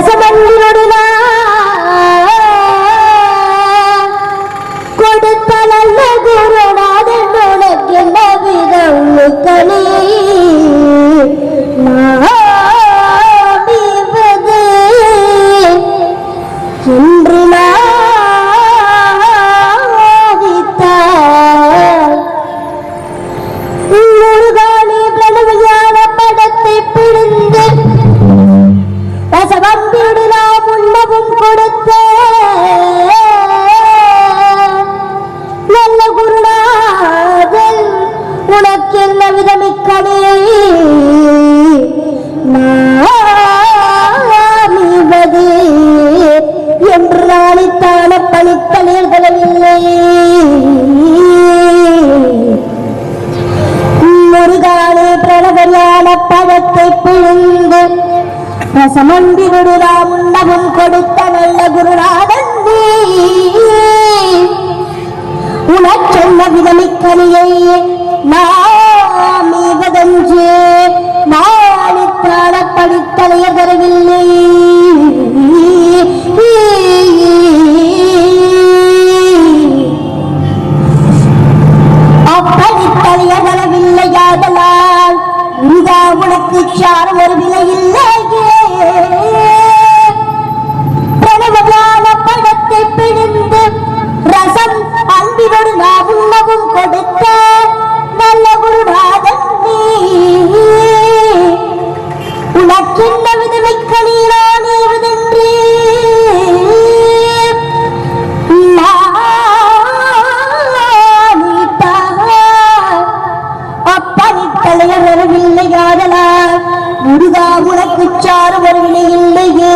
Eso me உனக்கு என்ன விதமிக்கடே நாமிவது என்று நாளித்தான பணித்தளிர் முருகானே பிரணவரியான பழத்தை பிழிந்து ரசமண்டி குருராம் முண்டமும் கொடுத்த நல்ல குருநாதன் உனச்சொன்ன விதமிக்கனியை நான் முருகா உனக்கு சாரம் முருகா உனக்கு சாறு வரவில்லை இல்லையே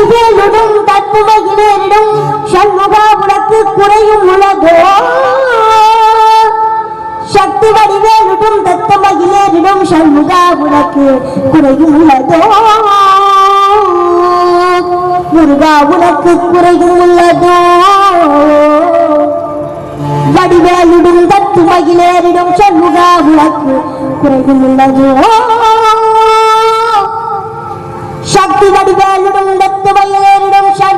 வடிவேலிடும் தத்துவகிலேரிடம் சண்முகா உனக்கு குறையும் உலகோ? சக்தி வடிவேலிடும் தத்துவகிலேரிடம் மகிழேரிடும் சண்முகா உனக்கு குறையும் உலகோ? முருகா உனக்கு குறையும் உள்ளதோ வடிவேலிடும் தத்துவகிலேரிடம் சண்முகா உனக்கு குறையும் உள்ளதோ சக்தி வடிவேலிடும் করতে পারলে রিডমশন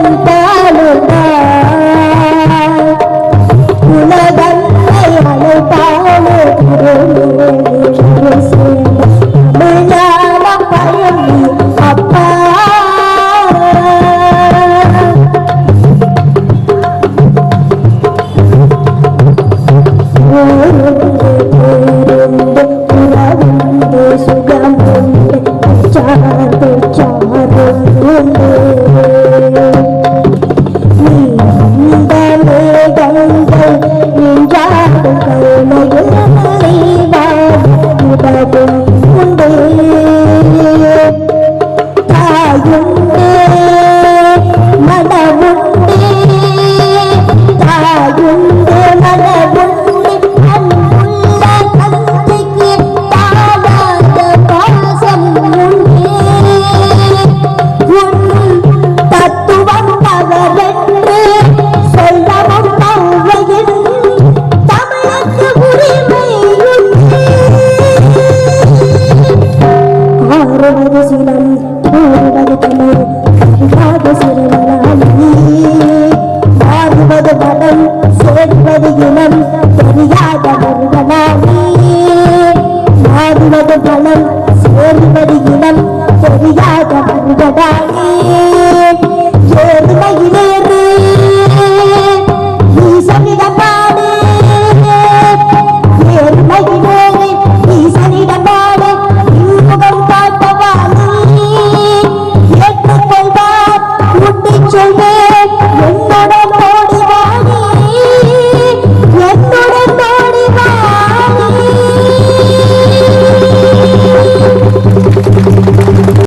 voluntad 我爱你。